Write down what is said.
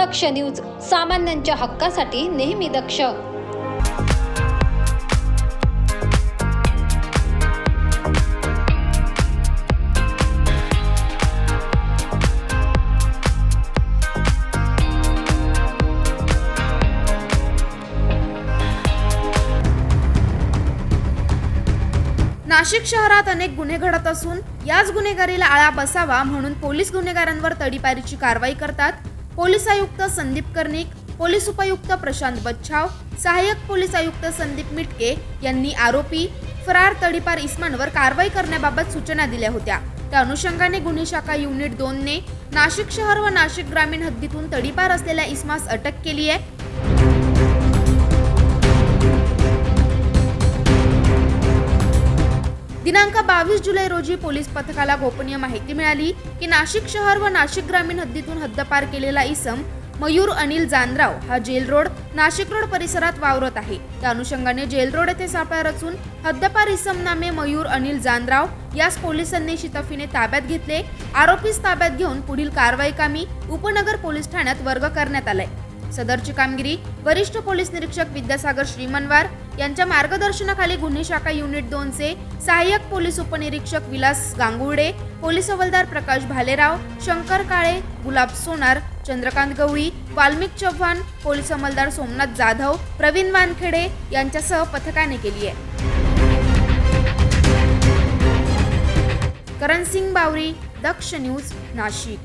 दक्ष news सामान्यांच्या हक्कासाठी नेहमी दक्ष. नाशिक शहरात अनेक गुन्हे घडत असून याच गुन्हेगारीला आळा बसावा म्हणून पोलीस गुन्हेगारांवर तडीपारीची कारवाई करतात. पोलीस आयुक्त संदीप कर्णिक पोलीस उपायुक्त प्रशांत बच्छाव सहाय्यक पोलीस आयुक्त संदीप मिटके यांनी आरोपी फरार तडीपार इस्मांवर कारवाई करण्याबाबत सूचना दिल्या होत्या. त्या अनुषंगाने गुन्हे शाखा युनिट दोनने नाशिक शहर व नाशिक ग्रामीण हद्दीतून तडीपार असलेल्या इस्मास अटक केली आहे. दिनांक बावीस जुलै रोजी पोलीस पथकाला गोपनीय माहिती मिळाली की नाशिक शहर व नाशिक ग्रामीण हद्दीतून हद्दपार केलेला इसम मयूर अनिल जानराव हा जेल रोड नाशिक रोड परिसरात वावरत आहे. त्या अनुषंगाने जेल रोड येथे सापळा रचून हद्दपार इसम नामे मयूर अनिल जानराव यास पोलिसांनी शितफीने ताब्यात घेतले. आरोपीस ताब्यात घेऊन पुढील कारवाई कामी उपनगर पोलीस ठाण्यात वर्ग करण्यात आलाय. सदरची कामगिरी वरिष्ठ पोलीस निरीक्षक विद्यासागर श्रीमनवार यांच्या मार्गदर्शनाखाली गुन्हे शाखा युनिट दोनचे सहाय्यक पोलीस उपनिरीक्षक विलास गांगुर्डे पोलीस हवालदार प्रकाश भालेराव शंकर काळे गुलाब सोनार चंद्रकांत गवळी वाल्मिक चव्हाण पोलीस अंमलदार सोमनाथ जाधव प्रवीण वानखेडे यांच्यासह पथकाने केली आहे. करण सिंग बावरी दक्ष न्यूज नाशिक.